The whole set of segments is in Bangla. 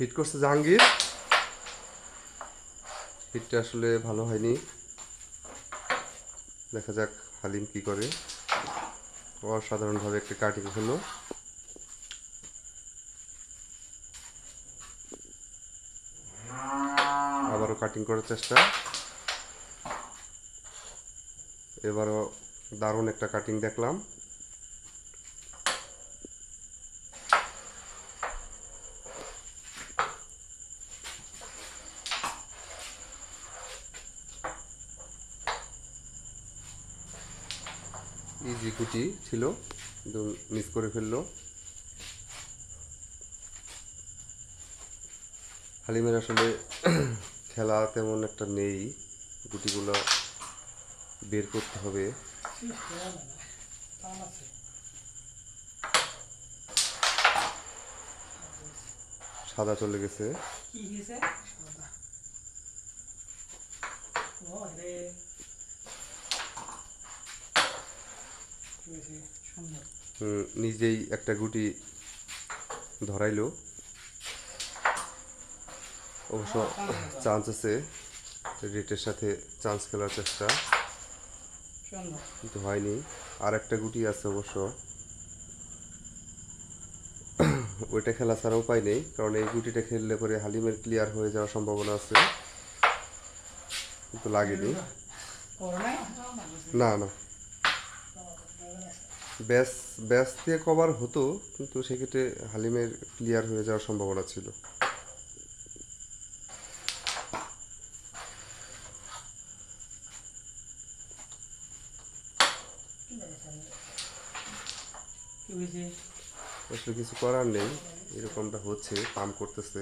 হিট করছে জাহাঙ্গীর। হিটটা আসলে ভালো হয়নি। দেখা যাক হালিম কি করে। অসাধারণভাবে একটা কাটিং হলো। আবারও কাটিং করার চেষ্টা। এবারও দারুণ একটা কাটিং দেখলাম। ইজি কুটি ছিল, কিন্তু মিস করে ফেলল। হালিমের আসলে খেলা তেমন একটা নেই। গুটিগুলো বের করতে হবে। সাদা চলে গেছে। কি সাদা ও রে কি হয়েছে সুন্দর হুম, নিজেই একটা গুটি ধরাইলো। অবশ্য চান্স আছে রেটের সাথে চান্স খেলার চেষ্টা। কিন্তু হয়নি। আর একটা গুটি আছে অবশ্য। ওইটা খেলা ছাড়া উপায় নেই কারণ এই গুটিটা খেললে পরে হালিমের ক্লিয়ার হয়ে যাওয়ার সম্ভাবনা আছে। কিন্তু লাগেনি। না না। ব্যাস ব্যাস দিয়ে কভার হতো কিন্তু সেক্ষেত্রে হালিমের ক্লিয়ার হয়ে যাওয়ার সম্ভাবনা ছিল। আসলে কিছু করার নেই এরকমটা হচ্ছে পাম্প করতেছে।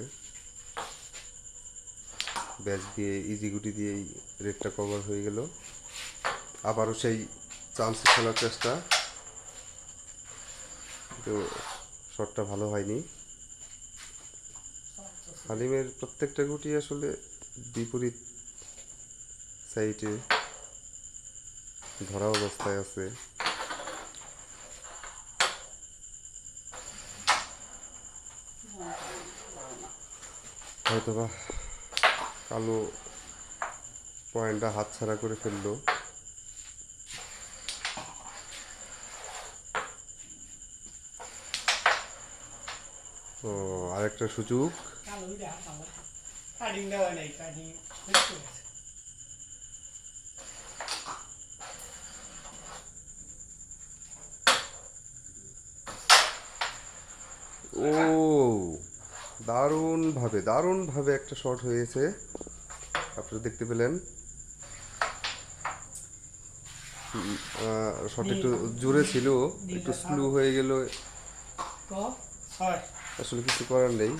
ব্যাস দিয়ে ইজি গুটি দিয়েই রেটটা কভার হয়ে গেল। আবারও সেই চান্স খেলার চেষ্টা। কিন্তু শটটা ভালো হয়নি। হালিমের প্রত্যেকটা গুটি আসলে বিপরীত সাইডে ধরা অবস্থায় আছে। হয়তোবা কালো পয়েন্টটা হাতছাড়া করে ফেলল। ও আরেকটা সুযোগ। ও দারুণভাবে দারুণভাবে একটা শট হয়েছে। আপনারা দেখতে পেলেন। শট একটু জোরে ছিল একটু স্লো হয়ে গেল। আসলে কিছু করার নেই